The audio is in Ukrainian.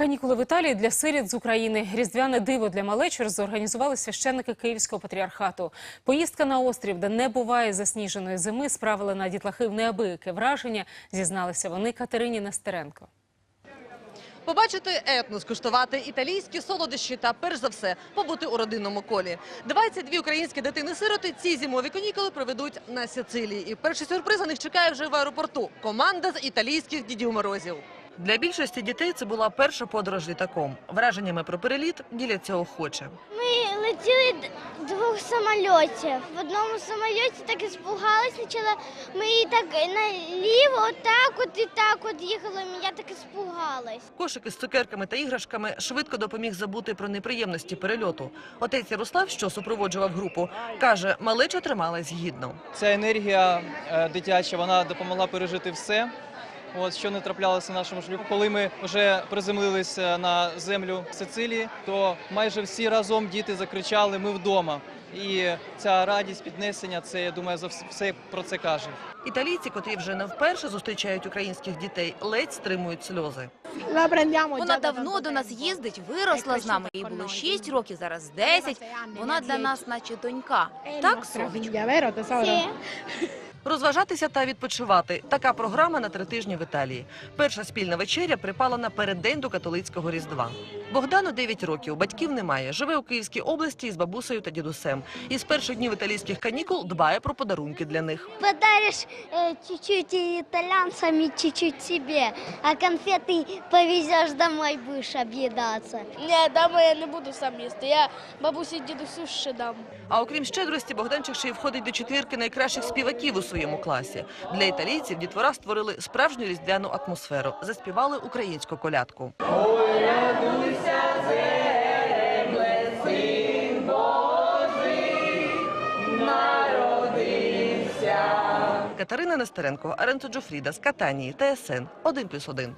Канікули в Італії для сиріт з України. Різдвяне диво для малечур зорганізували священники Київського патріархату. Поїздка на острів, де не буває засніженої зими, справила на дітлахів неабияке враження, зізналися вони Катерині Нестеренко. Побачити етно, скуштувати італійські солодощі та, перш за все, побути у родинному колі. 22 українські дитини-сироти ці зимові канікули проведуть на Сицилії. І перший сюрприз на них чекає вже в аеропорту. Команда з італійських дідів морозів. Для більшості дітей це була перша подорож літаком. Враженнями про переліт діляться охоче. Ми летіли двох самольотів. В одному самольоті так іспугалась спочатку. Ми і так наліво, отак от і так от їхали. Я так іспугалась. Кошики з цукерками та іграшками швидко допоміг забути про неприємності перельоту. Отець Ярослав, що супроводжував групу, каже, малеча трималась гідно. Ця енергія е, дитяча вона допомогла пережити все. От що не траплялося в нашому шлюбі. Коли ми вже приземлилися на землю Сицилії, то майже всі разом діти закричали Ми вдома. І ця радість, піднесення, це я думаю, за все про це каже. Італійці, котрі вже не вперше зустрічають українських дітей, ледь стримують сльози. Вона давно до нас їздить, виросла з нами. Їй було 6 років, зараз 10. Вона для нас наче донька. Так, сонечко? Всі. Розважатися та відпочивати. Така програма на три тижні в Італії. Перша спільна вечеря припала на переддень до католицького різдва. Богдану 9 років, батьків немає. Живе у Київській області із бабусею та дідусем. І з перших днів італійських канікул дбає про подарунки для них. Подаришь э, чуть-чуть и итальянцам и чуть-чуть себе, а конфеты повезешь домой, будешь объедаться. Ні, дома я не буду сам їсти. Я бабусі дідусю ще дам. А окрім щедрості, Богданчик ще й входить до четвірки найкращих співаків у своєму класі. Для італійців дітвора створили справжню різдвяну атмосферу. Заспівали українську колядку. Катерина Нестеренко, Аренцо Джофріда з Катанії, ТСН 1+,1.